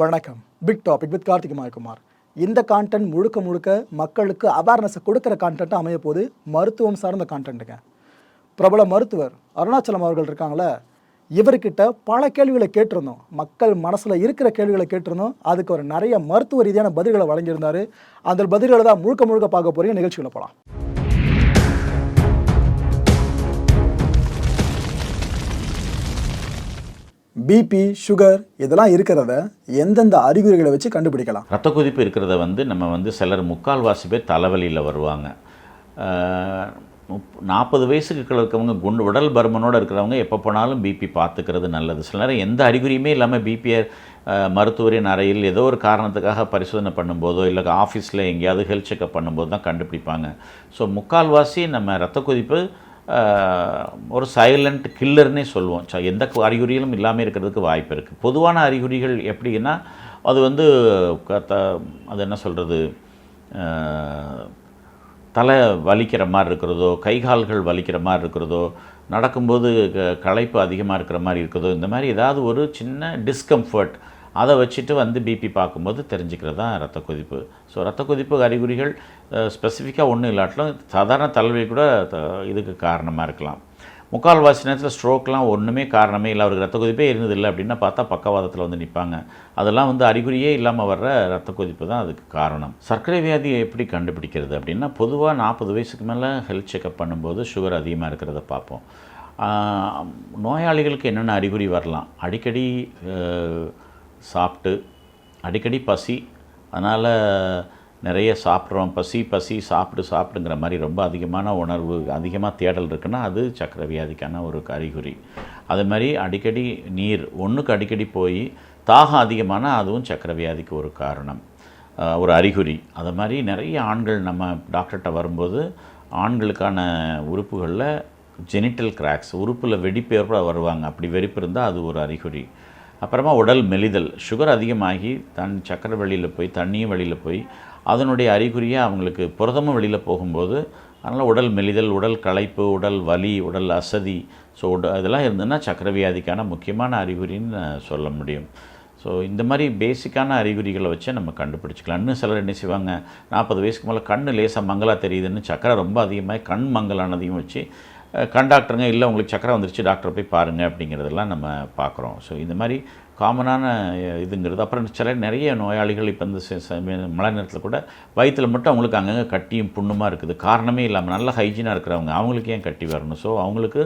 வணக்கம். Big topic with Karthik Kumar இந்த content முழுக்க முழுக்க மக்களுக்கு அவேர்னஸை கொடுக்குற கான்டென்ட்டாக அமைய போது மருத்துவம் சார்ந்த கான்டென்ட்டுங்க பிரபல மருத்துவர் அருணாச்சலம் அவர்கள் இருக்காங்களே இவர்கிட்ட பல கேள்விகளை கேட்டிருந்தோம். மக்கள் மனசில் இருக்கிற கேள்விகளை கேட்டிருந்தோம். அதுக்கு ஒரு நிறைய மருத்துவ ரீதியான பதில்களை வழங்கியிருந்தார். அந்த பதில்களை தான் முழுக்க முழுக்க பார்க்க போகிறீங்க நிகழ்ச்சிகளை போகலாம் பிபி சுகர் இதெல்லாம் இருக்கிறத எந்தெந்த அறிகுறிகளை வச்சு கண்டுபிடிக்கலாம்? ரத்த கொதிப்பு இருக்கிறத வந்து நம்ம வந்து சிலர் முக்கால்வாசி பேர் தலைவலியில் வருவாங்க. முப்- நாற்பது வயசுக்கு இருக்கிறவங்க குண்டு உடல் பருமனோடு இருக்கிறவங்க எப்போ போனாலும் பிபி பார்த்துக்கிறது நல்லது. சில நேரம் எந்த அறிகுறியுமே இல்லாமல் பிபியை மருத்துவரின் அறையில் ஏதோ ஒரு காரணத்துக்காக பரிசோதனை பண்ணும்போதோ இல்லை ஆஃபீஸில் எங்கேயாவது ஹெல்த் செக்கப் பண்ணும்போது தான் கண்டுபிடிப்பாங்க. ஸோ முக்கால்வாசி நம்ம ரத்த கொதிப்பு ஒரு சைலண்ட் கில்லர்னே சொல்லுவோம். ச- எந்த அறிகுறிகளும் இல்லாமல் இருக்கிறதுக்கு வாய்ப்பு இருக்குது பொதுவான அறிகுறிகள் எப்படின்னா அது வந்து க- த- அது என்ன சொல்கிறது தலை வலிக்கிற மாதிரி இருக்கிறதோ கை கால்கள் வலிக்கிற மாதிரி இருக்கிறதோ நடக்கும்போது க- களைப்பு அதிகமாக இருக்கிற மாதிரி இருக்கிறதோ இந்த மாதிரி ஏதாவது ஒரு சின்ன டிஸ்கம்ஃபர்ட் அதை வச்சுட்டு வந்து பிபி பார்க்கும்போது தெரிஞ்சுக்கிறது தான் ரத்த கொதிப்பு. ஸோ ரத்த கொதிப்பு அறிகுறிகள் ஸ்பெசிஃபிக்காக ஒன்றும் இல்லாட்டிலும் சாதாரண தலைவி கூட த- இதுக்கு காரணமாக இருக்கலாம். முக்கால்வாசி நேரத்தில் ஸ்ட்ரோக்லாம் ஒன்றுமே காரணமே இல்லை. அவருக்கு ரத்த கொதிப்பே இருந்ததில்லை அப்படின்னா பார்த்தா பக்கவாதத்தில் வந்து நிற்பாங்க அதெல்லாம் வந்து அறிகுறியே இல்லாமல் வர்ற ரத்த கொதிப்பு தான் அதுக்கு காரணம். சர்க்கரை வியாதியை எப்படி கண்டுபிடிக்கிறது அப்படின்னா பொதுவாக நாற்பது வயசுக்கு மேலே ஹெல்த் செக்கப் பண்ணும்போது சுகர் அதிகமாக இருக்கிறத பார்ப்போம். நோயாளிகளுக்கு என்னென்ன அறிகுறி வரலாம்? அடிக்கடி சாப்பிட்டு அடிக்கடி பசி. அதனால் நிறைய சாப்பிட்றோம். பசி பசி சாப்பிடு சாப்பிடுங்கிற மாதிரி ரொம்ப அதிகமான உணர்வு அதிகமாக தேடல் இருக்குன்னா அது சக்கரை வியாதிக்கான ஒரு அறிகுறி. அது மாதிரி அடிக்கடி நீர் ஒன்றுக்கு அடிக்கடி போய் தாகம் அதிகமான அதுவும் சக்கரை வியாதிக்கு ஒரு காரணம். ஒரு அறிகுறி. அது மாதிரி நிறைய ஆண்கள் நம்ம டாக்டர்கிட்ட வரும்போது ஆண்களுக்கான உறுப்புகளில் ஜெனிட்டல் கிராக்ஸ் உறுப்பில் வெடிப்பு ஏற்பட வருவாங்க. அப்படி வெடிப்பு இருந்தால் அது ஒரு அறிகுறி. அப்புறமா உடல் மெலிதல். சுகர் அதிகமாகி தன் சக்கரை வெளியில் போய் தண்ணியும் வெளியில் போய் அதனுடைய அறிகுறியாக அவங்களுக்கு புரதமும் வெளியில் போகும்போது அதனால் உடல் மெலிதல் உடல் களைப்பு உடல் வலி உடல் அசதி ஸோ உட இதெல்லாம் இருந்ததுன்னா சக்கரை வியாதிக்கான முக்கியமான அறிகுறின்னு சொல்ல முடியும். ஸோ இந்த மாதிரி பேசிக்கான அறிகுறிகளை வச்சு நம்ம கண்டுபிடிச்சிக்கலாம். இன்னும் சிலர் என்ன செய்வாங்க நாற்பது வயசுக்கு மேலே கண் லேசாக மங்கலாக தெரியுதுன்னு சக்கரை ரொம்ப அதிகமாக கண் மங்கலானதையும் வச்சு கண்டாக்டருங்க இல்லை உங்களுக்கு சக்கரை வந்துருச்சு டாக்டரை போய் பாருங்கள் அப்படிங்கிறதெல்லாம் நம்ம பார்க்குறோம். ஸோ இந்த மாதிரி காமனான இதுங்கிறது. அப்புறம் சில நிறைய நோயாளிகள் இப்போ இந்த மழை நேரத்தில் கூட வயிற்றில் மட்டும் அவங்களுக்கு அங்கங்கே கட்டியும் புண்ணுமாக இருக்குது. காரணமே இல்லாமல் நல்ல ஹைஜீனாக இருக்கிறவங்க அவங்களுக்கு ஏன் கட்டி வரணும்? ஸோ அவங்களுக்கு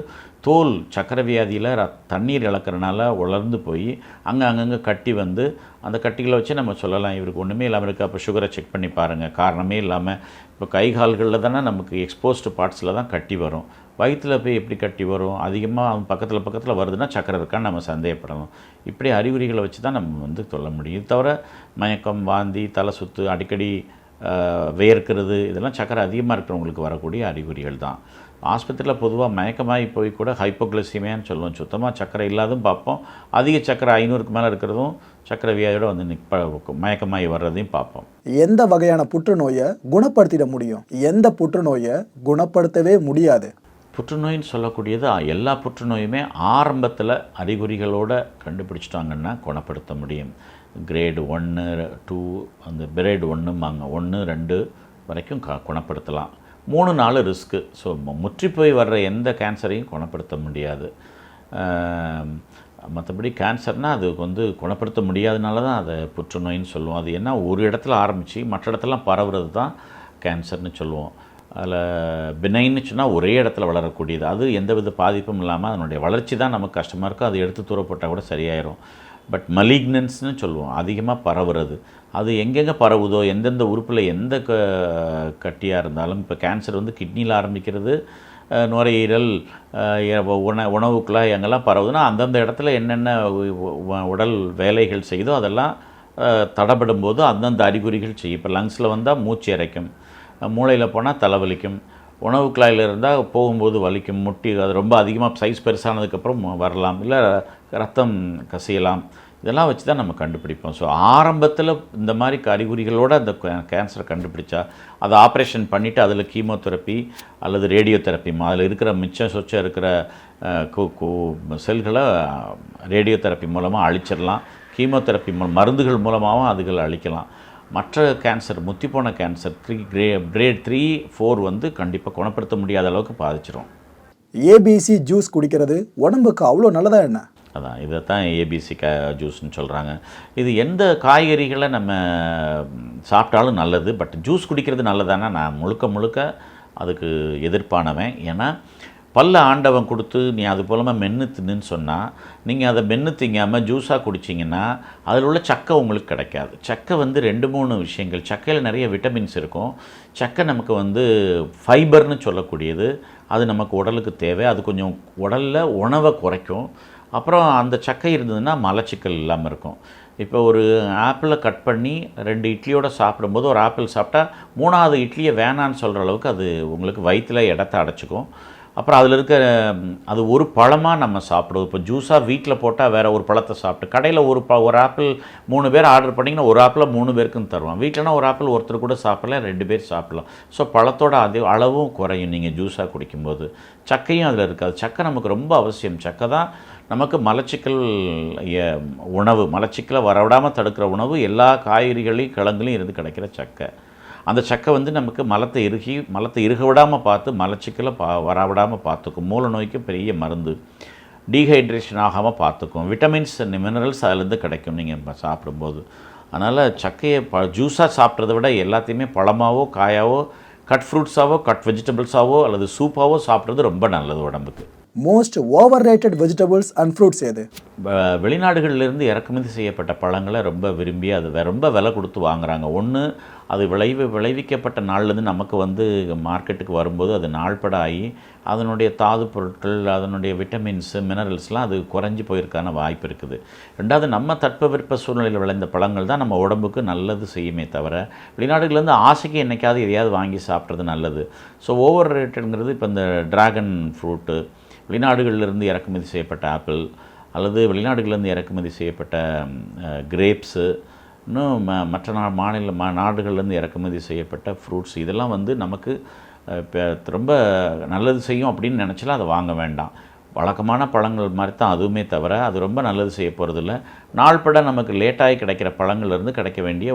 தோல் சக்கரை வியாதியில் தண்ணீர் இழக்கிறனால உலர்ந்து போய் அங்கே அங்கங்கே கட்டி வந்து அந்த கட்டிகளை வச்சு நம்ம சொல்லலாம். இவருக்கு ஒன்றுமே இல்லாமல் இருக்குது அப்போ சுகரை செக் பண்ணி பாருங்கள் காரணமே இல்லாமல் இப்போ கை கால்களில் தானே நமக்கு எக்ஸ்போஸ்டு பார்ட்ஸில் தான் கட்டி வரும். வயிற்றில் போய் எப்படி கட்டி வரும்? அதிகமாக பக்கத்தில் பக்கத்தில் வருதுன்னா சக்கரை இருக்கான்னு நம்ம சந்தேகப்படணும். இப்படி அறிகுறிகளை வச்சு தான் நம்ம வந்து சொல்ல முடியும். தவிர மயக்கம் வாந்தி தலை சுத்து அடிக்கடி வேர்க்கிறது இதெல்லாம் சக்கரை அதிகமாக இருக்கிறவங்களுக்கு வரக்கூடிய அறிகுறிகள் தான். ஆஸ்பத்திரியில் பொதுவாக மயக்கமாகி போய் கூட ஹைப்போக்ளிசிமியான்னு சொல்லுவோம். சுத்தமாக சக்கரை இல்லாதும் பார்ப்போம். அதிக சக்கரை ஐநூறுக்கு மேலே இருக்கிறதும் சக்கரை வியாதியோட வந்து நிற்ப மயக்கமாகி வர்றதையும் பார்ப்போம். எந்த வகையான புற்றுநோயை குணப்படுத்திட முடியும்? எந்த புற்றுநோயை குணப்படுத்தவே முடியாது? புற்றுநோயின்னு சொல்லக்கூடியது எல்லா புற்றுநோயுமே ஆரம்பத்தில் அறிகுறிகளோடு கண்டுபிடிச்சிட்டாங்கன்னா குணப்படுத்த முடியும். கிரேடு ஒன்று டூ அந்த பிரேடு ஒன்றும்பாங்க ஒன்று ரெண்டு வரைக்கும் க குணப்படுத்தலாம். மூணு நாலு ரிஸ்க்கு. ஸோ முற்றி போய் வர்ற எந்த கேன்சரையும் குணப்படுத்த முடியாது. மற்றபடி கேன்சர்னால் அது வந்து குணப்படுத்த முடியாதனால தான் அதை புற்றுநோயின்னு சொல்லுவோம். அது என்ன ஒரு இடத்துல ஆரம்பித்து மற்ற இடத்துலலாம் பரவுறது தான் கேன்சர்னு சொல்லுவோம். அதில் பினைன்னுச்சுன்னா ஒரே இடத்துல வளரக்கூடியது. அது எந்தவித பாதிப்பும் இல்லாமல் அதனுடைய வளர்ச்சி தான் நமக்கு கஷ்டமாக இருக்கும் அது எடுத்து தூரப்பட்டால் கூட சரியாயிரும். பட் மலிக்னன்ஸ்னு சொல்லுவோம். அதிகமாக பரவுறது. அது எங்கெங்கே பரவுதோ எந்தெந்த உறுப்பில் எந்த க கட்டியாக இருந்தாலும் இப்போ கேன்சர் வந்து கிட்னியில் ஆரம்பிக்கிறது நுரையீரல் உண உணவு எங்கெல்லாம் பரவுதுன்னா அந்தந்த இடத்துல என்னென்ன உடல் வேலைகள் செய்யுதோ அதெல்லாம் தடப்படும் போது அந்தந்த அறிகுறிகள் செய்யும். இப்போ லங்ஸில் வந்தால் மூச்சு இறைக்கும். மூளையில் போனால் தலைவலிக்கும். உணவு குழாயில் இருந்தால் போகும்போது வலிக்கும் முட்டி அது ரொம்ப அதிகமாக சைஸ் பெருசானதுக்கப்புறம் வரலாம். இல்லை ரத்தம் கசியலாம். இதெல்லாம் வச்சு தான் நம்ம கண்டுபிடிப்போம். ஸோ ஆரம்பத்தில் இந்த மாதிரி கறிகுறிகளோடு அந்த கேன்சரை கண்டுபிடிச்சா அதை ஆப்ரேஷன் பண்ணிவிட்டு அதில் கீமோதெரப்பி அல்லது ரேடியோ தெரப்பி அதில் இருக்கிற மிச்சம் சொச்சம் இருக்கிற செல்களை ரேடியோ தெரப்பி மூலமாக அழிச்சிடலாம் கீமோதெரப்பி மருந்துகள் மூலமாகவும் அதுகளை அழிக்கலாம். மற்ற கேன்சர் முத்திப்போன கேன்சர் த்ரீ கிரே கிரேட் த்ரீ ஃபோர் வந்து கண்டிப்பாக குணப்படுத்த முடியாத அளவுக்கு பாதிச்சிரும். ஏபிசி ஜூஸ் குடிக்கிறது உடம்புக்கு அவ்வளோ நல்லதா என்ன? அதான் இதை தான் ஏபிசி க ஜூஸ்னு சொல்கிறாங்க இது எந்த காய்கறிகளை நம்ம சாப்பிட்டாலும் நல்லது பட் ஜூஸ் குடிக்கிறது நல்லதானா நான் முழுக்க முழுக்க அதுக்கு எதிர்ப்பானவன். ஏன்னா பல்ல ஆண்டவன் கொடுத்து நீ அது போலமாக மென்று தின்னுன்னு சொன்னால் நீங்கள் அதை மென்று திங்காமல் ஜூஸாக குடிச்சிங்கன்னா அதில் உள்ள சக்கை உங்களுக்கு கிடைக்காது. சக்கை வந்து ரெண்டு மூணு விஷயங்கள். சக்கையில் நிறைய விட்டமின்ஸ் இருக்கும். சக்கை நமக்கு வந்து ஃபைபர்னு சொல்லக்கூடியது. அது நமக்கு உடலுக்கு தேவை. அது கொஞ்சம் உடலில் உணவை குறைக்கும். அப்புறம் அந்த சக்கை இருந்ததுன்னா மலச்சிக்கல் இல்லாமல் இருக்கும். இப்போ ஒரு ஆப்பிளை கட் பண்ணி ரெண்டு இட்லியோட சாப்பிடும்போது ஒரு ஆப்பிள் சாப்பிட்டா மூணாவது இட்லியை வேணான்னு சொல்கிற அளவுக்கு அது உங்களுக்கு வயிற்றில் இடத்த அடைச்சிக்கும். அப்புறம் அதில் இருக்க அது ஒரு பழமாக நம்ம சாப்பிடுவோம். இப்போ ஜூஸாக வீட்டில் போட்டால் வேறு ஒரு பழத்தை சாப்பிட்டு கடையில் ஒரு ப ஒரு ஆப்பிள் மூணு பேர் ஆர்டர் பண்ணிங்கன்னா ஒரு ஆப்பிள் மூணு பேருக்குன்னு தருவோம் வீட்டிலனா ஒரு ஆப்பிள் ஒருத்தர் கூட சாப்பிடலாம் ரெண்டு பேர் சாப்பிடலாம். ஸோ பழத்தோட அது அளவும் குறையும் நீங்கள் ஜூஸாக குடிக்கும்போது. சக்கையும் அதில் இருக்காது. சக்கை நமக்கு ரொம்ப அவசியம். சக்கை தான் நமக்கு மலச்சிக்கல் உணவு மலச்சிக்கலை வரவிடாமல் தடுக்கிற உணவு. எல்லா காய்கறிகளையும் கிழங்குலையும் இருந்து கிடைக்கிற சக்கை. அந்த சக்கை வந்து நமக்கு மலத்தை இறுகி மலத்தை இறுக விடாமல் பார்த்து மலச்சிக்கலை பா வராவிடாமல் பார்த்துக்கும். மூல நோய்க்கு பெரிய மருந்து. டீஹைட்ரேஷன் ஆகாமல் பார்த்துக்கும். விட்டமின்ஸ் அண்ட் மினரல்ஸ் அதுலேருந்து கிடைக்கும் நீங்கள் சாப்பிடும்போது. அதனால் சக்கையை ப ஜூஸாக சாப்பிட்றத விட எல்லாத்தையுமே பழமாவோ காயாவோ கட் ஃப்ரூட்ஸாவோ கட் வெஜிடபிள்ஸாவோ அல்லது சூப்பாவோ சாப்பிட்றது ரொம்ப நல்லது உடம்புக்கு. Most overrated vegetables and fruits எது வெளிநாடுகளிலிருந்து இறக்குமதி செய்யப்பட்ட பழங்களை ரொம்ப விரும்பி அது ரொம்ப விலை கொடுத்து வாங்குறாங்க. ஒன்று அது விளைவு விளைவிக்கப்பட்ட நாள்லேருந்து நமக்கு வந்து மார்க்கெட்டுக்கு வரும்போது அது நாள்பட ஆகி அதனுடைய தாது பொருட்கள் அதனுடைய விட்டமின்ஸு மினரல்ஸ்லாம் அது குறைஞ்சி போயிருக்கான வாய்ப்பு இருக்குது. ரெண்டாவது நம்ம தட்பவெப்ப சூழ்நிலையில் விளைந்த பழங்கள் தான் நம்ம உடம்புக்கு நல்லது செய்யுமே தவிர வெளிநாடுகள்லேருந்து ஆசைக்கு என்னைக்காவது எதையாவது வாங்கி சாப்பிட்றது நல்லது. ஸோ ஓவர் ரேட்டுங்கிறது இப்போ இந்த டிராகன் ஃப்ரூட்டு வெளிநாடுகளிலிருந்து இறக்குமதி செய்யப்பட்ட ஆப்பிள் அல்லது வெளிநாடுகளிலிருந்து இறக்குமதி செய்யப்பட்ட கிரேப்ஸு இன்னும் ம மற்ற நா மாநில மா நாடுகள்லேருந்து இறக்குமதி செய்யப்பட்ட ஃப்ரூட்ஸ். இதெல்லாம் வந்து நமக்கு இப்போ ரொம்ப நல்லது செய்யும் அப்படின்னு நினச்சாலும் அதை வாங்க வேண்டாம். வழக்கமான பழங்கள் மாதிரி தான் அதுவுமே தவிர அது ரொம்ப நல்லது செய்ய போகிறதில்ல நாள்பட நமக்கு லேட்டாகி கிடைக்கிற பழங்கள்லேருந்து கிடைக்க வேண்டிய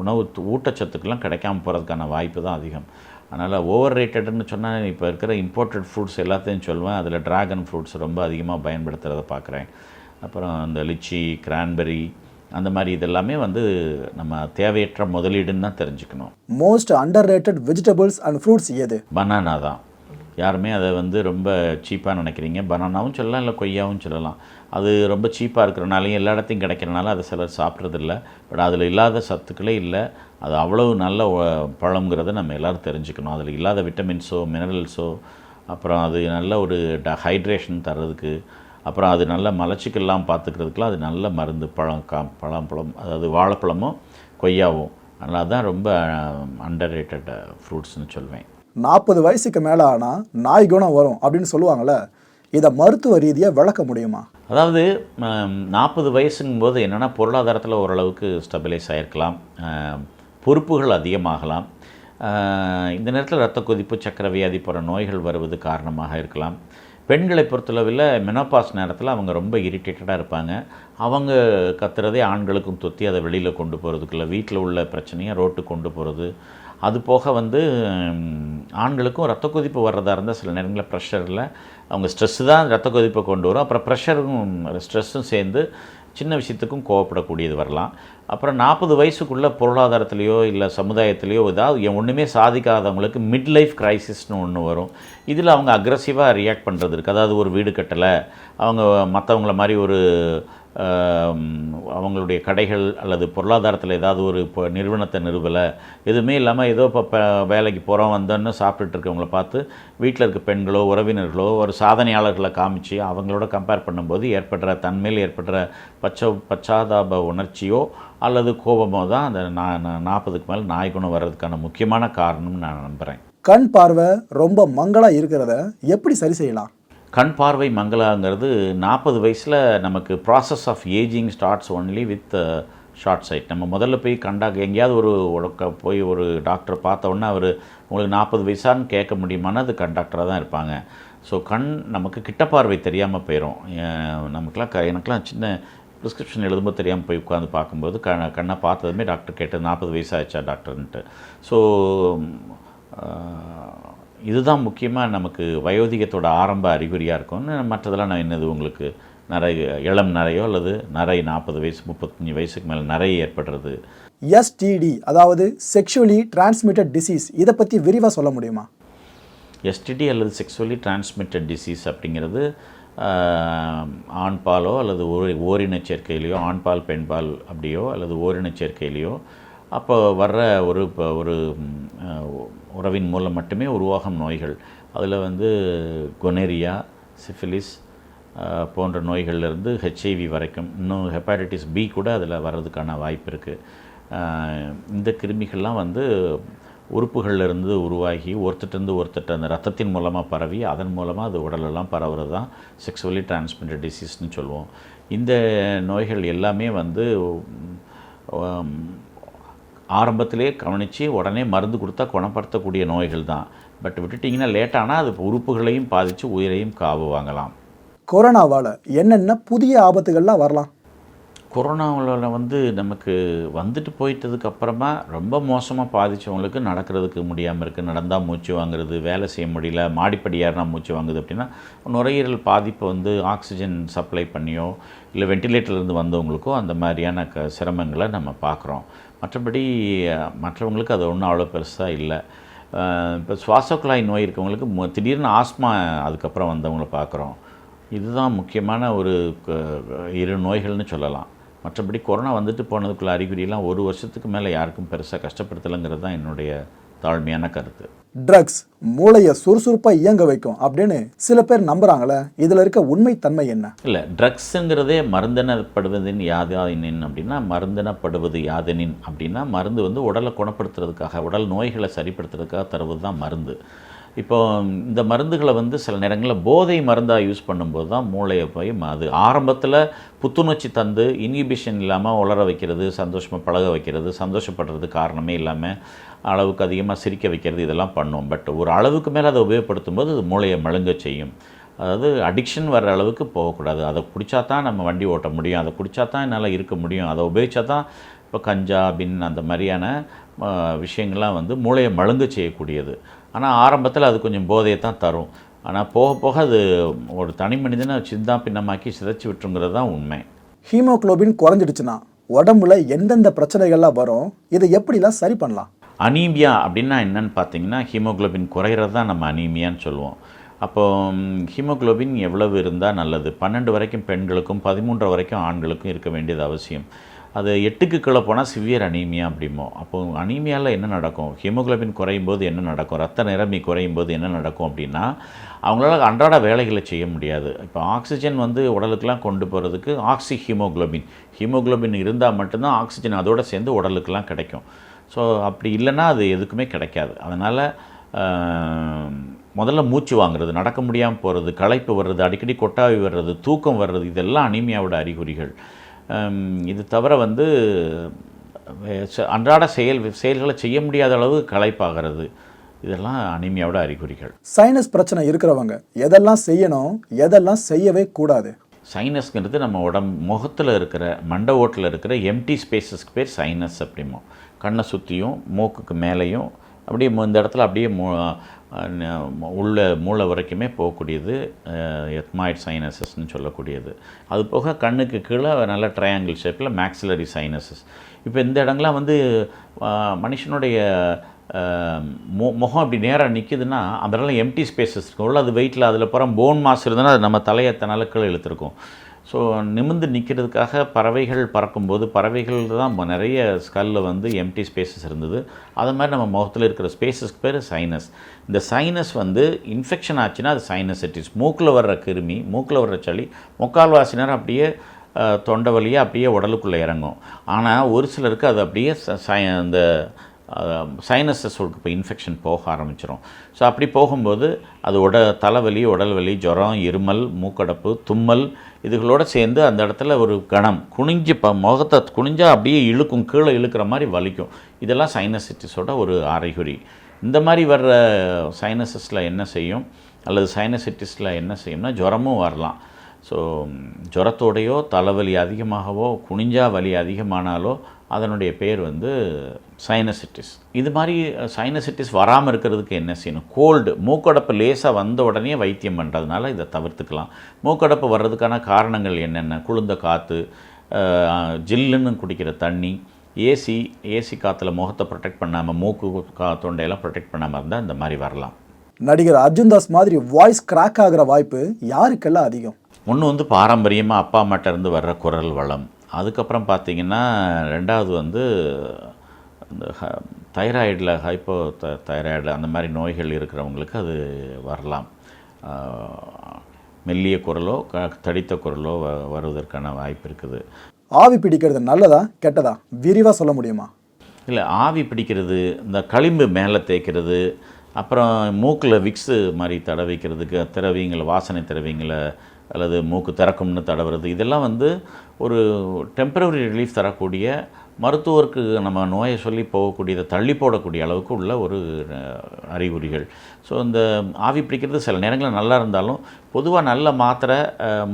உணவு ஊட்டச்சத்துக்கெல்லாம் கிடைக்காம போகிறதுக்கான வாய்ப்பு தான் அதிகம். அதனால் ஓவர் ரேட்டட்னு சொன்னால் இப்போ இருக்கிற இம்போர்ட்டட் ஃப்ரூட்ஸ் எல்லாத்தையும் சொல்லுவேன் அதில் டிராகன் ஃப்ரூட்ஸ் ரொம்ப அதிகமாக பயன்படுத்துகிறத பார்க்குறேன் அப்புறம் இந்த லிச்சி கிரான்பெரி அந்த மாதிரி இதெல்லாமே வந்து நம்ம தேவையற்ற முதலீடுன்னு தான் தெரிஞ்சுக்கணும். Most underrated vegetables and fruits எது? பனானா தான். யாருமே அதை வந்து ரொம்ப சீப்பாக நினைக்கிறீங்க. பனானாவும் சொல்லலாம் இல்லை கொய்யாவும் சொல்லலாம். அது ரொம்ப சீப்பாக இருக்கிறனாலையும் எல்லா இடத்தையும் கிடைக்கிறனால அதை சிலர் சாப்பிட்றதில்ல. பட் அதில் இல்லாத சத்துக்களே இல்லை. அது அவ்வளவு நல்ல ஒ- பழங்கிறத நம்ம எல்லோரும் தெரிஞ்சுக்கணும். அதில் இல்லாத விட்டமின்ஸோ மினரல்ஸோ அப்புறம் அது நல்ல ஒரு ட ஹைட்ரேஷன் தர்றதுக்கு அப்புறம் அது நல்ல மலச்சிக்கெல்லாம் பார்த்துக்கிறதுக்குலாம் அது நல்ல மருந்து பழம் கா பழம் பழம் அதாவது வாழைப்பழமும் கொய்யாவும் அதனால் தான் ரொம்ப அண்டர் ரேட்டட் ஃப்ரூட்ஸ்னு சொல்வேன். நாற்பது வயசுக்கு மேலே ஆனால் நாய் குணம் வரும் அப்படின்னு சொல்லுவாங்கள்ல இதை மருத்துவ ரீதியாக விளக்க முடியுமா? அதாவது நாற்பது வயசுங்கும் போது என்னென்னா பொருளாதாரத்தில் ஓரளவுக்கு ஸ்டெபிலைஸ் ஆகிருக்கலாம் பொறுப்புகள் அதிகமாகலாம். இந்த நேரத்தில் ரத்த கொதிப்பு சக்கர வியாதி போன்ற நோய்கள் வருவது காரணமாக இருக்கலாம். பெண்களை பொறுத்தளவில் மெனோபாஸ் நேரத்தில் அவங்க ரொம்ப இரிட்டேட்டடாக இருப்பாங்க. அவங்க கத்துறதே ஆண்களுக்கும் தொத்தி அதை வெளியில் கொண்டு போகிறதுக்குள்ள வீட்டில் உள்ள பிரச்சனையை ரோட்டு கொண்டு போகிறது அது போக வந்து ஆண்களுக்கும் ரத்த கொதிப்பு வர்றதா இருந்தால் சில நேரங்களில் ப்ரெஷரில் அவங்க ஸ்ட்ரெஸ்ஸு தான் ரத்த கொதிப்பை கொண்டு வரும். அப்புறம் ப்ரெஷரும் ஸ்ட்ரெஸ்ஸும் சேர்ந்து சின்ன விஷயத்துக்கும் கோவப்படக்கூடியது வரலாம். அப்புறம் நாற்பது வயசுக்குள்ளே பொருளாதாரத்துலேயோ இல்லை சமுதாயத்திலையோ ஏதாவது ஒன்றுமே சாதிக்காதவங்களுக்கு மிட் லைஃப் கிரைசிஸ்னு ஒன்று வரும். இதில் அவங்க அக்ரஸிவாக ரியாக்ட் பண்ணுறது இருக்குது அதாவது ஒரு வீடு கட்டலை அவங்க மற்றவங்கள மாதிரி ஒரு அவங்களுடைய கடைகள் அல்லது பொருளாதாரத்தில் ஏதாவது ஒரு இப்போ நிறுவனத்தை நிறுவலை எதுவுமே இல்லாமல் ஏதோ இப்போ வேலைக்கு போகிறோம் வந்தோன்னு சாப்பிட்டுட்டு இருக்கவங்கள பார்த்து வீட்டில் இருக்க பெண்களோ உறவினர்களோ ஒரு சாதனையாளர்களை காமிச்சு அவங்களோட கம்பேர் பண்ணும்போது ஏற்படுற தன்மையில் ஏற்படுற பச்ச பச்சாதாப உணர்ச்சியோ அல்லது கோபமோ தான் அந்த நான் நாற்பதுக்கு மேலே நாய் குணம் வர்றதுக்கான முக்கியமான காரணம்னு நான் நம்புகிறேன் கண் பார்வை ரொம்ப மங்களாக இருக்கிறத எப்படி சரி செய்யலாம்? கண் பார்வை மங்களாங்கிறது நாற்பது வயசில் நமக்கு process of ageing starts only with short sight நம்ம முதல்ல போய் கண்டா எங்கேயாவது ஒரு உடக்க போய் ஒரு டாக்டரை பார்த்தோன்னா அவர் உங்களுக்கு நாற்பது வயசான்னு கேட்க முடியுமானா அது கண்டாக்டராக தான் இருப்பாங்க. ஸோ கண் நமக்கு கிட்ட பார்வை தெரியாமல் போயிடும் நமக்குலாம் க எனக்குலாம் சின்ன ப்ரிஸ்கிரிப்ஷன் எழுதும்போது தெரியாமல் போய் உட்காந்து பார்க்கும்போது க கண்ணை பார்த்ததுமே டாக்டர் கேட்டது நாற்பது வயசு டாக்டர்ன்ட்டு ஸோ இதுதான் முக்கியமாக நமக்கு வயோதிகத்தோட ஆரம்ப அறிகுறியாக இருக்கும் மற்றதெல்லாம் நான் என்னது உங்களுக்கு நிறை இளம் நிறையோ அல்லது நிறை நாற்பது வயசு முப்பத்தஞ்சு வயசுக்கு மேலே நிறைய ஏற்படுறது? எஸ்டிடி அதாவது செக்ஷுவலி டிரான்ஸ்மிட்டட் டிசீஸ் இதை பற்றி விரிவாக சொல்ல முடியுமா? எஸ்டிடி அல்லது செக்ஸுவலி டிரான்ஸ்மிட்டட் டிசீஸ் அப்படிங்கிறது ஆஹ், ஆண் பாலோ அல்லது ஓரி ஓரினச் சேர்க்கையிலையோ ஆண் பால் பெண் பால் அப்படியோ அல்லது ஓரினச் சேர்க்கையிலையோ அப்போ வர்ற ஒரு இப்போ ஒரு உறவின் மூலம் மட்டுமே உருவாகும் நோய்கள். அதில் வந்து கொனேரியா சிஃபிலிஸ் போன்ற நோய்கள்லேருந்து ஹெச்ஐவி வரைக்கும். இன்னும் ஹெப்பாட்டிட்டிஸ் பி கூட அதில் வர்றதுக்கான வாய்ப்பு இருக்குது இந்த கிருமிகள்லாம் வந்து உறுப்புகள்லேருந்து உருவாகி ஒருத்தட்டேருந்து ஒருத்தட்ட அந்த ரத்தத்தின் மூலமாக பரவி அதன் மூலமாக அது உடலெல்லாம் பரவுறது தான் செக்ஸுவலி டிரான்ஸ்மிட்டட் டிசீஸ்னு சொல்லுவோம். இந்த நோய்கள் எல்லாமே வந்து ஆரம்பத்திலே கவனித்து உடனே மருந்து கொடுத்தா குணப்படுத்தக்கூடிய நோய்கள் தான். பட் விட்டுட்டிங்கன்னா லேட்டானால் அது உறுப்புகளையும் பாதித்து உயிரையும் காவு வாங்கலாம் கொரோனாவால் என்னென்ன புதிய ஆபத்துகள்லாம் வரலாம்? கொரோனாவில் வந்து நமக்கு வந்துட்டு போயிட்டதுக்கு அப்புறமா ரொம்ப மோசமாக பாதித்தவங்களுக்கு நடக்கிறதுக்கு முடியாமல் இருக்குது நடந்தால் மூச்சு வாங்குறது வேலை செய்ய முடியல மாடிப்படி ஏறினா மூச்சு வாங்குது அப்படின்னா நுரையீரல் பாதிப்பை வந்து ஆக்சிஜன் சப்ளை பண்ணியோ இல்லை வெண்டிலேட்டர்லேருந்து வந்தவங்களுக்கோ அந்த மாதிரியான க சிரமங்களை நம்ம பார்க்குறோம். மற்றபடி மற்றவங்களுக்கு அது ஒன்றும் அவ்வளோ பெருசாக இல்லை. இப்போ சுவாச குழாய் நோய் இருக்கவங்களுக்கு திடீர்னு ஆஸ்மா அதுக்கப்புறம் வந்தவங்கள பார்க்குறோம் இதுதான் முக்கியமான ஒரு இரு நோய்கள்னு சொல்லலாம். மற்றபடி கொரோனா வந்துட்டு போனதுக்குள்ள அறிகுறியெல்லாம் ஒரு வருஷத்துக்கு மேலே யாருக்கும் பெருசாக கஷ்டப்படுத்தலைங்கிறது தான் என்னுடைய தாழ்மையான கருத்து. ட்ரக்ஸ் மூளையை சுறுசுறுப்பாக இயங்க வைக்கும் அப்படின்னு சில பேர் நம்புறாங்களே இதில் இருக்க உண்மைத்தன்மை என்ன? இல்லை ட்ரக்ஸுங்கிறதே மருந்தெனப்படுவதின் யாதானின் அப்படின்னா மருந்தெனப்படுவது யாதெனின் அப்படின்னா மருந்து வந்து உடலை குணப்படுத்துறதுக்காக உடல் நோய்களை சரிப்படுத்துறதுக்காக தருவது தான் மருந்து. இப்போ இந்த மருந்துகளை வந்து சில நேரங்களில் போதை மருந்தாக யூஸ் பண்ணும்போது தான் மூளையை போய் அது ஆரம்பத்தில் புத்துணர்ச்சி தந்து இன்ஹிபிஷன் இல்லாமல் உளர வைக்கிறது சந்தோஷமாக பழக வைக்கிறது சந்தோஷப்படுறது காரணமே இல்லாமல் அளவுக்கு அதிகமாக சிரிக்க வைக்கிறது இதெல்லாம் பண்ணும் பட் ஒரு அளவுக்கு மேலே அதை உபயோகப்படுத்தும் போது அது மூளையை மழுங்க செய்யும். அதாவது அடிக்ஷன் வர்ற அளவுக்கு போகக்கூடாது. அதை குடித்தா தான் நம்ம வண்டி ஓட்ட முடியும். அதை குடித்தா தான் என்னால் இருக்க முடியும். அதை உபயோகிச்சா தான் இப்போ கஞ்சா பின் அந்த மாதிரியான விஷயங்கள்லாம் வந்து மூளையை மழுங்க செய்யக்கூடியது. ஆனால் ஆரம்பத்தில் அது கொஞ்சம் போதையை தான் தரும். ஆனால் போக போக அது ஒரு தனி மனிதனை சிந்தா பின்னமாக்கி சிதைச்சி விட்டுருங்கிறது தான் உண்மை. ஹீமோகுளோபின் குறைஞ்சிடுச்சுன்னா உடம்புல எந்தெந்த பிரச்சனைகள்லாம் வரும் இதை எப்படிலாம் சரி பண்ணலாம்? அனீமியா அப்படின்னா என்னன்னு பார்த்தீங்கன்னா ஹீமோகுளோபின் குறையிறது தான் நம்ம அனீமியான்னு சொல்லுவோம். அப்போ ம், ஹீமோகுளோபின் எவ்வளவு இருந்தால் நல்லது? பன்னெண்டு வரைக்கும் பெண்களுக்கும் பதிமூன்று வரைக்கும் ஆண்களுக்கும் இருக்க வேண்டியது அவசியம். அது எட்டுக்கு கீழே போனால் சிவியர் அனீமியா அப்படிமோ அப்போ அனீமியாவில் என்ன நடக்கும்? ஹீமோக்ளோபின் குறையும் போது என்ன நடக்கும்? ரத்த நிரம்பி குறையும் போது என்ன நடக்கும் அப்படின்னா அவங்களால அன்றாட வேலைகளை செய்ய முடியாது. இப்போ ஆக்சிஜன் வந்து உடலுக்கெலாம் கொண்டு போகிறதுக்கு ஆக்சி ஹீமோகுளோபின் ஹீமோக்ளோபின் இருந்தால் மட்டும்தான் ஆக்சிஜன் அதோடு சேர்ந்து உடலுக்கெலாம் கிடைக்கும். ஸோ அப்படி இல்லைன்னா அது எதுக்குமே கிடைக்காது. அதனால் முதல்ல மூச்சு வாங்குறது நடக்க முடியாமல் போகிறது களைப்பு வர்றது அடிக்கடி கொட்டாவி வர்றது தூக்கம் வர்றது இதெல்லாம் அனிமியாவோட அறிகுறிகள். இது தவிர வந்து அன்றாட செயல் செயல்களை செய்ய முடியாத அளவு களைப்பாகிறது. இதெல்லாம் அனீமியாவோட அறிகுறிகள். சைனஸ் பிரச்சனை இருக்கிறவங்க எதெல்லாம் செய்யணும் எதெல்லாம் செய்யவே கூடாது? சைனஸ்ங்கிறது நம்ம உடம்பு முகத்தில் இருக்கிற மண்டை ஓட்டில் இருக்கிற எம்டி ஸ்பேசஸ்க்கு பேர் சைனஸ் அப்படிமோ கண்ணை சுற்றியும் மூக்குக்கு மேலேயும் அப்படியே இந்த இடத்துல அப்படியே உள்ள மூளை வரைக்குமே போகக்கூடியது எத்மாய்ட் சைனசஸ்ன்னு சொல்லக்கூடியது. அது போக கண்ணுக்கு கீழே நல்ல ட்ரையாங்கிள் ஷேப்பில் மேக்ஸிலரி சைனசஸ் இப்போ இந்த இடங்கள்லாம் வந்து மனுஷனுடைய மு முகம் அப்படி நேராக நிற்கிதுன்னா அந்த இடத்துல எம்டி ஸ்பேசஸ் இருக்கும். உள்ள அது வெயிட்டில் அதில் போகிற போன் மாஸ் இருந்ததுன்னா அது நம்ம தலையை தன்னால கீழே இழுத்துருக்கும். ஸோ நிமிர்ந்து நிற்கிறதுக்காக பறவைகள் பறக்கும்போது பறவைகள் தான் நிறைய ஸ்கல்லில் வந்து எம்டி ஸ்பேசஸ் இருந்தது. அது மாதிரி நம்ம முகத்தில் இருக்கிற ஸ்பேசஸ்க்கு பேர் சைனஸ் இந்த சைனஸ் வந்து இன்ஃபெக்ஷன் ஆச்சுன்னா அது சைனசைட்டிஸ் மூக்கில் வர்ற கிருமி மூக்கில் வர்ற சளி முக்கால்வாசினர் அப்படியே தொண்டை வழியாக அப்படியே உடலுக்குள்ளே இறங்கும். ஆனால் ஒரு சிலருக்கு அது அப்படியே ச- அந்த சைனஸஸோட இப்போ இன்ஃபெக்ஷன் போக ஆரம்பிச்சிடும் ஸோ அப்படி போகும்போது அது உட தலைவலி உடல்வலி ஜுரம் இருமல் மூக்கடப்பு தும்மல் இதுகளோடு சேர்ந்து அந்த இடத்துல ஒரு கணம் குனிஞ்சு ப முகத்தை குனிஞ்சால் அப்படியே இழுக்கும் கீழே இழுக்கிற மாதிரி வலிக்கும். இதெல்லாம் சைனசிட்டிஸோட ஒரு அறிகுறி இந்த மாதிரி வர்ற சைனசஸில் என்ன செய்யும்? அல்லது சைனசிட்டிஸில் என்ன செய்யும்னா ஜுரமும் வரலாம். ஸோ ஜுரத்தோடையோ தலைவலி அதிகமாகவோ குனிஞ்சா வலி அதிகமானாலோ அதனுடைய பேர் வந்து சைனசிட்டிஸ் இது மாதிரி சைனசிட்டிஸ் வராமல் இருக்கிறதுக்கு என்ன செய்யணும்? கோல்டு மூக்கடப்பு லேசாக வந்த உடனே வைத்தியம் பண்ணுறதுனால இதை தவிர்த்துக்கலாம். மூக்கடப்பு வர்றதுக்கான காரணங்கள் என்னென்ன? குளிர்ந்த காற்று ஜில்லுன்னு குடிக்கிற தண்ணி ஏசி ஏசி காற்றுல முகத்தை ப்ரொடெக்ட் பண்ணாமல் மூக்கு கா தொண்டையெல்லாம் ப்ரொடெக்ட் பண்ணாமல் இருந்தால் இந்த மாதிரி வரலாம். நடிகர் அர்ஜுன் தாஸ் மாதிரி வாய்ஸ் கிராக் ஆகிற வாய்ப்பு யாருக்கெல்லாம் அதிகம்? ஒன்று வந்து பாரம்பரியமாக அப்பா அம்மாட்ட இருந்து வர்ற குரல் வளம். அதுக்கப்புறம் பார்த்தீங்கன்னா ரெண்டாவது வந்து இந்த தைராய்டில் ஹைப்போ த தைராய்டு அந்த மாதிரி நோய்கள் இருக்கிறவங்களுக்கு அது வரலாம். மெல்லிய குரலோ க தடித்த குரலோ வ வருவதற்கான வாய்ப்பு இருக்குது. ஆவி பிடிக்கிறது நல்லதா கெட்டதா? விரிவாக சொல்ல முடியுமா? இல்லை ஆவி பிடிக்கிறது இந்த களிம்பு மேலே தேய்க்கிறது அப்புறம் மூக்கில் விக்ஸு மாதிரி தடவிக்கிறதுக்கு திரவியங்களை வாசனை திரவியங்களை அல்லது மூக்கு திறக்கும்னு தடவுறது இதெல்லாம் வந்து ஒரு டெம்பரவரி ரிலீஃப் தரக்கூடிய மருத்துவருக்கு நம்ம நோயை சொல்லி போகக்கூடியதை தள்ளி போடக்கூடிய அளவுக்கு உள்ள ஒரு அறிகுறிகள். ஸோ இந்த ஆவி பிடிக்கிறது சில நேரங்களில் நல்லா இருந்தாலும் பொதுவாக நல்ல மாத்திரை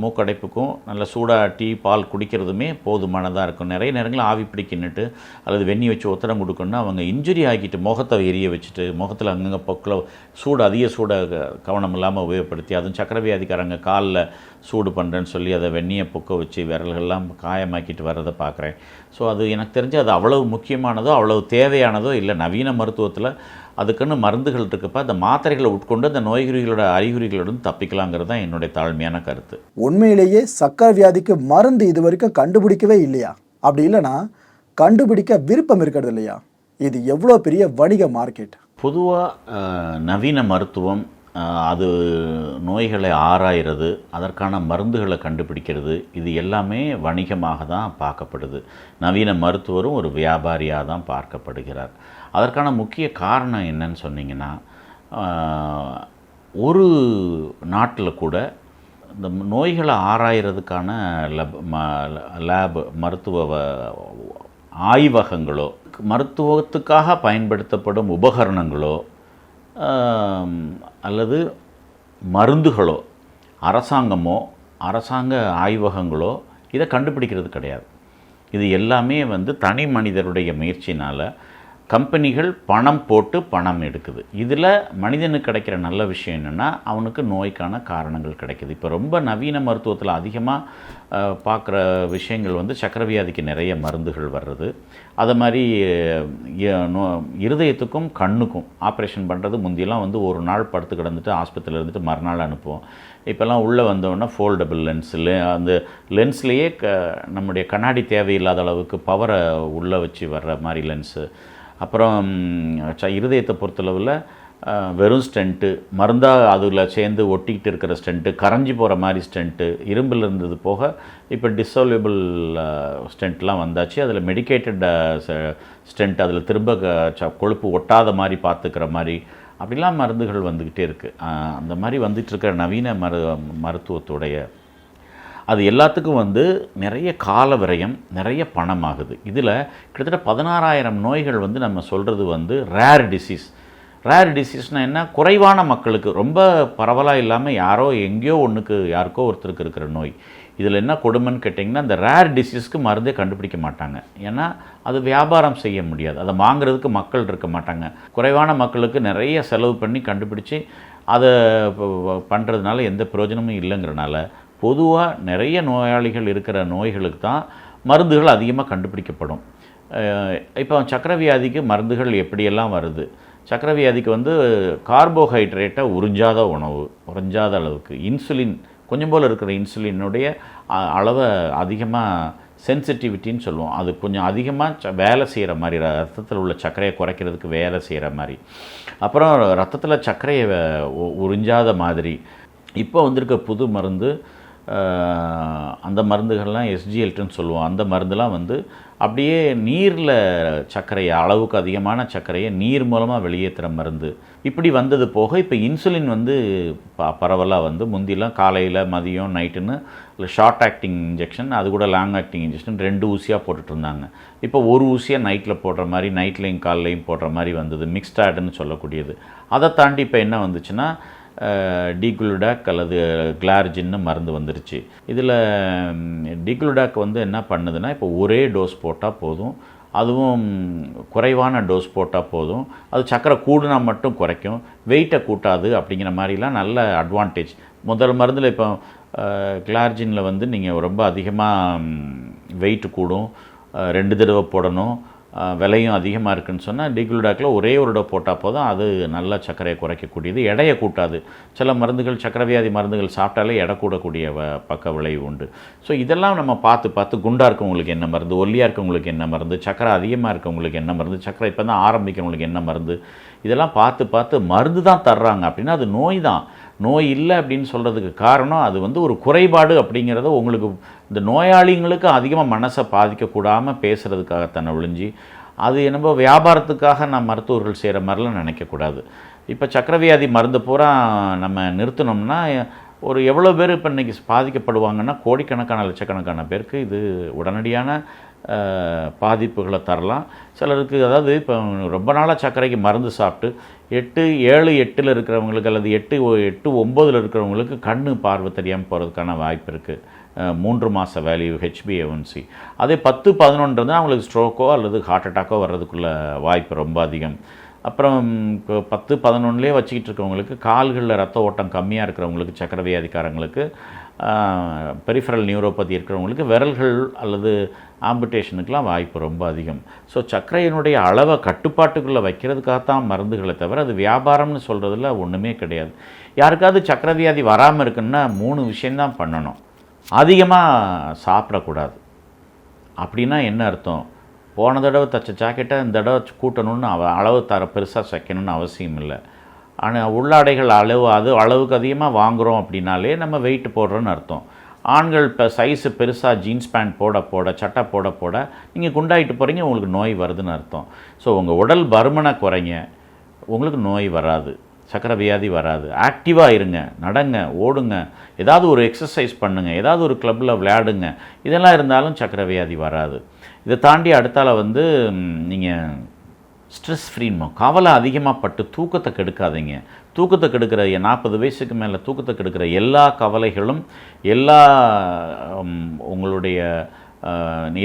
மூக்கடைப்புக்கும் நல்ல சூடாக டீ பால் குடிக்கிறதுமே போதுமானதாக இருக்கும். நிறைய நேரங்களில் ஆவி பிடிக்கின்னுட்டு அல்லது வெந்நி வச்சு ஒத்தடம் கொடுக்கணும்னா அவங்க இன்ஜுரி ஆக்கிட்டு முகத்தை எரிய வச்சுட்டு முகத்தில் அங்கங்கே பொக்கில் சூடு அதிக சூடாக கவனம் இல்லாமல் உபயோகப்படுத்தி அதுவும் சக்கரவியாதிக்காரங்க காலில் சூடு பண்ணுறேன்னு சொல்லி அதை வெந்நியை பொக்க வச்சு விரல்கள்லாம் காயமாக்கிட்டு வர்றதை பார்க்குறேன். ஸோ அது எனக்கு தெரிஞ்சு அது அவ்வளவு முக்கியமானதோ அவ்வளவு தேவையானதோ இல்லை. நவீன மருத்துவத்தில் அதுக்குன்னு மருந்துகள் இருக்குப்ப அந்த மாத்திரைகளை உட்கொண்டு அந்த நோய்குறிகளோட அறிகுறிகளுடன் தப்பிக்கலாங்கிறது தான் என்னுடைய தாழ்மையான கருத்து. உண்மையிலேயே சக்கரை வியாதிக்கு மருந்து இது வரைக்கும் கண்டுபிடிக்கவே இல்லையா? அப்படி இல்லைன்னா கண்டுபிடிக்க விருப்பம் இருக்கிறது இல்லையா? இது எவ்வளோ பெரிய வணிக மார்க்கெட்? பொதுவாக நவீன மருத்துவம் அது நோய்களை ஆராயிறது அதற்கான மருந்துகளை கண்டுபிடிக்கிறது இது எல்லாமே வணிகமாக தான் பார்க்கப்படுது. நவீன மருத்துவரும் ஒரு வியாபாரியாக தான் பார்க்கப்படுகிறார். அதற்கான முக்கிய காரணம் என்னன்னு சொன்னீங்கன்னா ஒரு நாட்டில் கூட இந்த நோய்களை ஆராயறதுக்கான லப் ம- லேப் மருத்துவ வ- ஆய்வகங்களோ மருத்துவத்துக்காக பயன்படுத்தப்படும் உபகரணங்களோ அல்லது மருந்துகளோ அரசாங்கமோ அரசாங்க ஆய்வகங்களோ இதை கண்டுபிடிக்கிறது கிடையாது. இது எல்லாமே வந்து தனி மனிதருடைய முயற்சினால் கம்பெனிகள் பணம் போட்டு பணம் எடுக்குது. இதில் மனிதனுக்கு கிடைக்கிற நல்ல விஷயம் என்னென்னா அவனுக்கு நோய்க்கான காரணங்கள் கிடைக்குது. இப்போ ரொம்ப நவீன மருத்துவத்தில் அதிகமாக பார்க்குற விஷயங்கள் வந்து சக்கரவியாதிக்கு நிறைய மருந்துகள் வர்றது. அது மாதிரி நோ- இருதயத்துக்கும் கண்ணுக்கும் ஆப்ரேஷன் பண்ணுறது முந்தியெல்லாம் வந்து ஒரு நாள் படுத்து கிடந்துட்டு ஆஸ்பத்திரியில் இருந்துட்டு மறுநாள் அனுப்புவோம். இப்போல்லாம் உள்ளே வந்தோடனே ஃபோல்டபுள் லென்ஸில் அந்த லென்ஸ்லேயே க நம்முடைய கண்ணாடி தேவையில்லாத அளவுக்கு பவரை உள்ளே வச்சு வர்ற மாதிரி லென்ஸு அப்புறம் ச- இருதயத்தை பொறுத்தளவில் வெறும் ஸ்டென்ட்டு மருந்தாக அதில் சேர்ந்து ஒட்டிக்கிட்டு இருக்கிற ஸ்டென்ட்டு கரைஞ்சி போகிற மாதிரி ஸ்டென்ட்டு இரும்பில் இருந்தது போக இப்போ டிசால்யூபிள் ஸ்டென்ட்லாம் வந்தாச்சு. அதில் மெடிக்கேட்டட் ஸ்டென்ட் அதில் திரும்ப க- ச- கொழுப்பு ஒட்டாத மாதிரி பார்த்துக்கிற மாதிரி அப்படிலாம் மருந்துகள் வந்துக்கிட்டே இருக்குது அந்த மாதிரி வந்துட்டுருக்கிற நவீன மரு மருத்துவத்துடைய அது எல்லாத்துக்கும் வந்து நிறைய கால விரயம் நிறைய பணம் ஆகுது இதில் கிட்டத்தட்ட பதினாறாயிரம் நோய்கள் வந்து நம்ம சொல்கிறது வந்து ரேர் டிசீஸ் ரேர் டிசீஸ்னால் என்ன? குறைவான மக்களுக்கு ரொம்ப பரவலாக இல்லாமல் யாரோ எங்கேயோ ஒன்றுக்கு யாருக்கோ ஒருத்தருக்கு இருக்கிற நோய். இதில் என்ன கொடுமைன்னு கேட்டிங்கன்னா இந்த ரேர் டிசீஸ்க்கு மருந்தே கண்டுபிடிக்க மாட்டாங்க. ஏன்னா அது வியாபாரம் செய்ய முடியாது. அதை வாங்குறதுக்கு மக்கள் இருக்க மாட்டாங்க. குறைவான மக்களுக்கு நிறைய செலவு பண்ணி கண்டுபிடிச்சி அதை பண்ணுறதுனால எந்த பிரயோஜனமும் இல்லைங்கிறனால பொதுவாக நிறைய நோயாளிகள் இருக்கிற நோய்களுக்கு தான் மருந்துகள் அதிகமாக கண்டுபிடிக்கப்படும். இப்போ சக்கரவியாதிக்கு மருந்துகள் எப்படியெல்லாம் வருது? சக்கரவியாதிக்கு வந்து கார்போஹைட்ரேட்டை உறிஞ்சாத உணவு உறிஞ்சாத அளவுக்கு. இன்சுலின் கொஞ்சம் போல் இருக்கிற இன்சுலினுடைய அ- அளவை அதிகமாக சென்சிட்டிவிட்டின்னு சொல்லுவோம். அது கொஞ்சம் அதிகமாக ச வேலை செய்கிற மாதிரி ரத்தத்தில் உள்ள சர்க்கரையை குறைக்கிறதுக்கு வேலை செய்கிற மாதிரி. அப்புறம் ரத்தத்தில் சர்க்கரையை உ- உறிஞ்சாத மாதிரி. இப்போ வந்திருக்க புது மருந்து அந்த மருந்துகள்லாம் எஸ்ஜிஎல்ட்டுன்னு சொல்லுவோம். அந்த மருந்துலாம் வந்து அப்படியே நீரில் சர்க்கரையை அளவுக்கு அதிகமான சர்க்கரையை நீர் மூலமாக வெளியேற்றுற மருந்து. இப்படி வந்தது போக இப்போ இன்சுலின் வந்து ப பரவலாக வந்து முந்திலாம் காலையில் மதியம் நைட்டுன்னு இல்லை ஷார்ட் ஆக்டிங் இன்ஜெக்ஷன் அது கூட லாங் ஆக்டிங் இன்ஜெக்ஷன் ரெண்டு ஊசியாக போட்டுட்டு இருந்தாங்க. இப்போ ஒரு ஊசியாக நைட்டில் போடுற மாதிரி நைட்லேயும் காலையிலையும் போடுற மாதிரி வந்தது. மிக்ஸ்டாடுன்னு சொல்லக்கூடியது. அதை தாண்டி இப்போ என்ன வந்துச்சுன்னா டீக்ளுடாக் அல்லது கிளார்ஜின்னு மருந்து வந்துருச்சு. இதில் டிகுலுடாக் வந்து என்ன பண்ணுதுன்னா இப்போ ஒரே டோஸ் போட்டால் போதும். அதுவும் குறைவான டோஸ் போட்டால் போதும். அது சக்கரை கூடுனா மட்டும் குறைக்கும். வெயிட்டை கூட்டாது அப்படிங்கிற மாதிரிலாம் நல்ல அட்வான்டேஜ். முதல் மருந்தில் இப்போ கிளார்ஜினில் வந்து நீங்கள் ரொம்ப அதிகமாக வெயிட் கூடும். ரெண்டு தடவை போடணும். விலையும் அதிகமாக இருக்குன்னு சொன்னால் டிகுலுடாக்கில் ஒரே ஒரு இடம் போட்டால் போதும் அது நல்ல சர்க்கரையை குறைக்கக்கூடியது. எடையை கூட்டாது. சில மருந்துகள் சக்கரை வியாதி மருந்துகள் சாப்பிட்டாலே எடை கூடக்கூடிய வ- பக்க விளைவு உண்டு. ஸோ இதெல்லாம் நம்ம பார்த்து பார்த்து குண்டாக இருக்கவங்களுக்கு என்ன மருந்து ஒல்லியாக இருக்கவங்களுக்கு என்ன மருந்து சக்கரை அதிகமாக இருக்கவங்களுக்கு என்ன மருந்து சக்கரை இப்போ தான் ஆரம்பிக்கிறவங்களுக்கு என்ன மருந்து இதெல்லாம் பார்த்து பார்த்து மருந்து தான் தர்றாங்க. அப்படின்னா அது நோய் தான். நோய் இல்லை அப்படின்னு சொல்கிறதுக்கு காரணம் அது வந்து ஒரு குறைபாடு அப்படிங்கிறத உங்களுக்கு இந்த நோயாளிங்களுக்கு அதிகமாக மனசை பாதிக்கக்கூடாமல் பேசுகிறதுக்காகத்தானே ஒழிஞ்சு அது என்னமோ வியாபாரத்துக்காக நான் மருத்துவர்கள் செய்கிற மாதிரிலாம் நினைக்கக்கூடாது. இப்போ சக்கரவியாதி மருந்து பூரா நம்ம நிறுத்தினோம்னா ஒரு எவ்வளோ பேர் இப்போ இன்றைக்கி பாதிக்கப்படுவாங்கன்னா கோடிக்கணக்கான லட்சக்கணக்கான பேருக்கு இது உடனடியான பாதிப்புகளை தரலாம். சிலருக்கு அதாவது இப்போ ரொம்ப நாளாக சர்க்கரைக்கு மருந்து சாப்பிட்டு எட்டு ஏழு எட்டில் இருக்கிறவங்களுக்கு அல்லது எட்டு எட்டு ஒம்போதில் இருக்கிறவங்களுக்கு கண் பார்வை தெரியாமல் போகிறதுக்கான வாய்ப்பு இருக்குது மூன்று மாத வேல்யூ ஹெச்பிஏஒன்சி அதே பத்து பதினொன்று அவங்களுக்கு ஸ்ட்ரோக்கோ அல்லது ஹார்ட் அட்டாக்கோ வர்றதுக்குள்ள வாய்ப்பு ரொம்ப அதிகம். அப்புறம் இப்போ பத்து பதினொன்றுலேயே வச்சுக்கிட்டு இருக்கவங்களுக்கு கால்களில் ரத்த ஓட்டம் கம்மியாக இருக்கிறவங்களுக்கு சக்கர வியாதிக்காரங்களுக்கு பெரிஃபரல் நியூரோபதி இருக்கிறவங்களுக்கு விரல்கள் அல்லது ஆம்புடேஷனுக்கெலாம் வாய்ப்பு ரொம்ப அதிகம். ஸோ சர்க்கரையினுடைய அளவை கட்டுப்பாட்டுக்குள்ளே வைக்கிறதுக்காகத்தான் மருந்துகளை தவிர அது வியாபாரம்னு சொல்கிறதுல ஒன்றுமே கிடையாது. யாருக்காவது சக்கரை வியாதி வராமல் இருக்குன்னா மூணு விஷயந்தான் பண்ணணும். அதிகமாக சாப்பிடக்கூடாது. அப்படின்னா என்ன அர்த்தம்? போன தடவை தச்ச ஜாக்கெட்டை இந்த தடவை கூட்டணும்னு அவ அளவு தர பெருசாக தைக்கணும்னு அவசியம் இல்லை. ஆனால் உள்ளாடைகள் அளவு அது அளவுக்கு அதிகமாக வாங்குகிறோம் அப்படின்னாலே நம்ம வெயிட் போடுறோன்னு அர்த்தம். ஆண்கள் இப்போ சைஸு பெருசாக ஜீன்ஸ் பேண்ட் போட போட சட்டை போட போட நீங்கள் குண்டாயிட்டு போகிறீங்க உங்களுக்கு நோய் வருதுன்னு அர்த்தம். ஸோ உங்கள் உடல் பருமனை குறைங்க உங்களுக்கு நோய் வராது. சக்கரை வியாதி வராது. ஆக்டிவாக இருங்க நடங்க ஓடுங்க ஏதாவது ஒரு எக்ஸசைஸ் பண்ணுங்கள் ஏதாவது ஒரு கிளப்பில் விளையாடுங்க இதெல்லாம் இருந்தாலும் சக்கரை வியாதி வராது. இதை தாண்டி அடுத்தால வந்து நீங்கள் ஸ்ட்ரெஸ் ஃப்ரீன்னு கவலை அதிகமாக பட்டு தூக்கத்தை கெடுக்காதீங்க. தூக்கத்தை கெடுக்கிற நாற்பது வயசுக்கு மேலே தூக்கத்தை கெடுக்கிற எல்லா கவலைகளும் எல்லா உங்களுடைய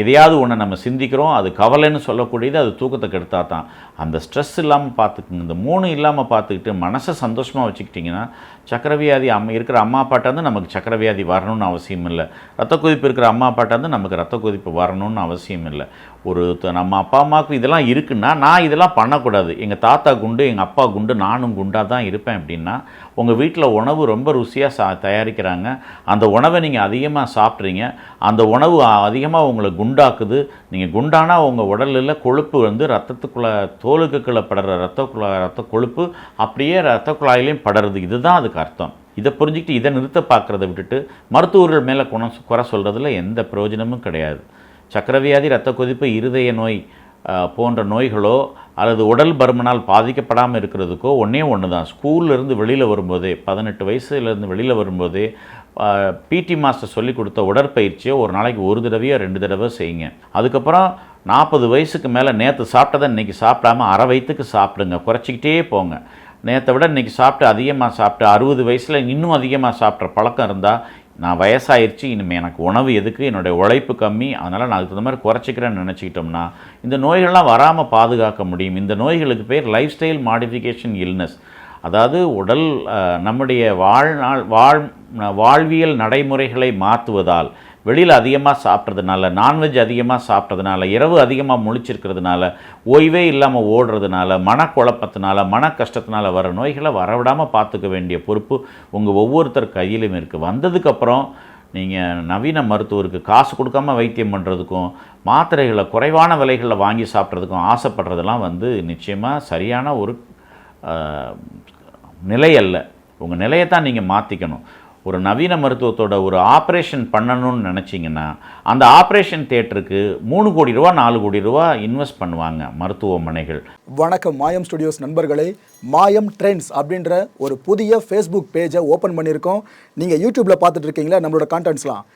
எதையாவது ஒன்று நம்ம சிந்திக்கிறோம் அது கவலைன்னு சொல்லக்கூடியது அது தூக்கத்தை கெடுத்தா தான் அந்த ஸ்ட்ரெஸ் இல்லாமல் பார்த்துக்குங்க இந்த மூணு இல்லாமல் பார்த்துக்கிட்டு மனசை சந்தோஷமாக வச்சுக்கிட்டிங்கன்னா சக்கரவியாதி அம்மா இருக்கிற அம்மா அப்பாட்டாந்து நமக்கு சக்கரவியாதி வரணும்னு அவசியம் இல்லை. ரத்த கொதிப்பு இருக்கிற அம்மா அப்பாட்டாந்து நமக்கு ரத்த கொதிப்பு வரணும்னு அவசியம் இல்லை. ஒரு த- நம்ம அப்பா அம்மாவுக்கு இதெல்லாம் இருக்குன்னா நான் இதெல்லாம் பண்ணக்கூடாது. எங்கள் தாத்தா குண்டு எங்கள் அப்பா குண்டு நானும் குண்டாக தான் இருப்பேன் அப்படின்னா உங்கள் வீட்டில் உணவு ரொம்ப ருசியாக சா தயாரிக்கிறாங்க. அந்த உணவை நீங்கள் அதிகமாக சாப்பிட்றீங்க. அந்த உணவு அதிகமாக உங்களை குண்டாக்குது. நீங்கள் குண்டானா உங்கள் உடலில் கொழுப்பு வந்து ரத்தத்துக்குள்ளே தோலுக்குள்ளே படுற ரத்த குழா ரத்த கொழுப்பு அப்படியே ரத்த குழாயிலையும் படுறது. இதுதான் அதுக்கு அர்த்தம். இதை புரிஞ்சுக்கிட்டு இதை நிறுத்த பார்க்குறத விட்டுட்டு மருத்துவர்கள் மேலே குணம் குறை சொல்கிறதுல எந்த பிரயோஜனமும் கிடையாது. சக்கரவியாதி இரத்த கொதிப்பு இருதய நோய் போன்ற நோய்களோ அல்லது உடல் பருமனால் பாதிக்கப்படாமல் இருக்கிறதுக்கோ ஒன்றே ஒன்று தான். ஸ்கூல்லேருந்து வெளியில் வரும்போது பதினெட்டு வயசுலேருந்து வெளியில் வரும்போது பிடி மாஸ்டர் சொல்லி கொடுத்த உடற்பயிற்சியை ஒரு நாளைக்கு ஒரு தடவையோ ரெண்டு தடவை செய்யுங்க. அதுக்கப்புறம் நாற்பது வயசுக்கு மேலே நேற்று சாப்பிட்டதை இன்றைக்கி சாப்பிடாம அரை வயிற்றுக்கு சாப்பிடுங்க. குறைச்சிக்கிட்டே போங்க. நேற்றை விட இன்றைக்கி சாப்பிட்டு அதிகமாக சாப்பிட்டு அறுபது வயசில் இன்னும் அதிகமாக சாப்பிட்ற பழக்கம் இருந்தால் நான் வயசாயிருச்சு இனிமேல் எனக்கு உணவு எதுக்கு என்னுடைய உழைப்பு கம்மி அதனால் நான் அதுக்கு தகுந்த மாதிரி குறைச்சிக்கிறேன்னு நினச்சிக்கிட்டோம்னா இந்த நோய்கள்லாம் வராமல் பாதுகாக்க முடியும். இந்த நோய்களுக்கு பேர் லைஃப் ஸ்டைல் மாடிஃபிகேஷன் இல்னஸ் அதாவது உடல் நம்முடைய வாழ்நாள் வாழ் வாழ்வியல் நடைமுறைகளை மாற்றுவதால் வெளியில் அதிகமாக சாப்பிட்றதுனால நான்வெஜ் அதிகமாக சாப்பிட்றதுனால இரவு அதிகமாக முழிச்சிருக்கிறதுனால ஓய்வே இல்லாமல் ஓடுறதுனால மனக்குழப்பத்தினால மன கஷ்டத்தினால வர நோய்களை வரவிடாமல் பார்த்துக்க வேண்டிய பொறுப்பு உங்கள் ஒவ்வொருத்தர் கையிலும் இருக்குது வந்ததுக்கப்புறம் நீங்கள் நவீன மருத்துவருக்கு காசு கொடுக்காம வைத்தியம் பண்ணுறதுக்கும் மாத்திரைகளை குறைவான விலைகளில் வாங்கி சாப்பிட்றதுக்கும் ஆசைப்படுறதெல்லாம் வந்து நிச்சயமாக சரியான ஒரு நிலையல்ல நிலை அல்ல. உங்கள் நிலையை தான் நீங்கள் மாற்றிக்கணும் ஒரு நவீன மருத்துவத்தோட ஒரு ஆப்ரேஷன் பண்ணணும்னு நினச்சிங்கன்னா அந்த ஆப்ரேஷன் தேட்டருக்கு மூணு கோடி ரூபா நாலு கோடி ரூபா இன்வெஸ்ட் பண்ணுவாங்க மருத்துவமனைகள். வணக்கம் மாயம் ஸ்டுடியோஸ் நண்பர்களே. மாயம் ட்ரெண்ட்ஸ் அப்படின்ற ஒரு புதிய ஃபேஸ்புக் பேஜை ஓப்பன் பண்ணியிருக்கோம். நீங்கள் யூடியூப்பில் பார்த்துட்டு இருக்கீங்களா? நம்மளோட கான்டென்ட்ஸ்லாம்